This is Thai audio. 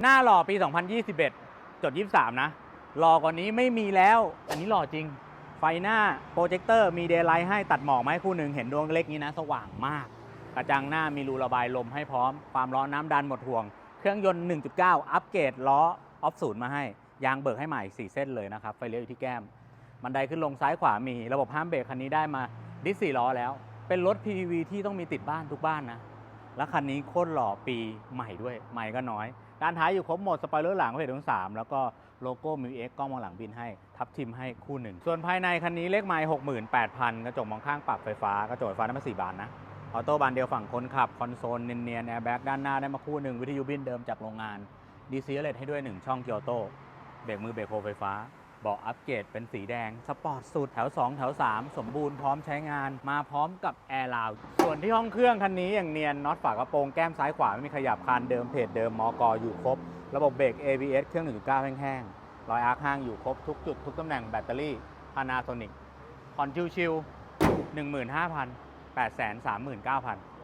หน้าหล่อปี 2021 จด 23 นะ หล่อกว่านี้ไม่มีแล้ว อันนี้หล่อจริง ไฟหน้าโปรเจคเตอร์มีเดย์ไลท์ให้ตัดหมอกมาให้คู่หนึ่งเห็นดวงเล็กนี้นะ สว่างมาก กระจังหน้ามีรูระบายลมให้พร้อม ความร้อนน้ำดันหมดห่วง เครื่องยนต์ 1.9 อัปเกรดล้อออฟศูนย์มาให้ ยางเบิกให้ใหม่ 4 เส้นเลยนะครับ ไฟเลี้ยวอยู่ที่แก้ม บันไดขึ้นลงซ้ายขวามี ระบบห้ามเบรกคันนี้ได้มาดิส4ล้อแล้ว เป็นรถ PPV ที่ต้องมีติดบ้านทุกบ้านนะ แล้วคันนี้โคตรหล่อปีใหม่ด้วย ใหม่ก็น้อย ด้านท้ายอยู่ครบหมดสปอยเลอร์หลังเพจทั้งสามแล้วก็โลโก้มิวเอ็กกล้องมองหลังบินให้ ทับทิมให้คู่หนึ่ง ส่วนภายในคันนี้เลขไมล์หกหมื่นแปดพันกระจกมองข้างปรับไฟฟ้ากระจกไฟฟ้าได้มาสี่บานนะออโต้บานเดียวฝั่งคนขับ คอนโซลเนียนๆแอร์แบ็กด้านหน้าได้มาคู่หนึ่งวิทยุบินเดิมจากโรงงานดีซีเลตให้ด้วย1ช่องเกียวโตเบรกมือเบรกโฮไฟฟ้า เบาะอัปเกรดเป็นสีแดง สปอร์ตสุดแถว 2 แถว 3 สมบูรณ์พร้อมใช้งาน มาพร้อมกับแอร์ลาวส่วนที่ห้องเครื่องคันนี้อย่างเนียนน็อตฝากระโปรงแก้มซ้ายขวา ไม่มีขยับคานเดิมเพจเดิมมอกออยู่ครบ ระบบเบรก ABS เครื่อง 1.9 แห้งๆรอยอาร์คห้างอยู่ครบทุกจุดทุกตำแหน่งแบตเตอรี่ Panasonic ผ่อนชิวๆ15,000 839,000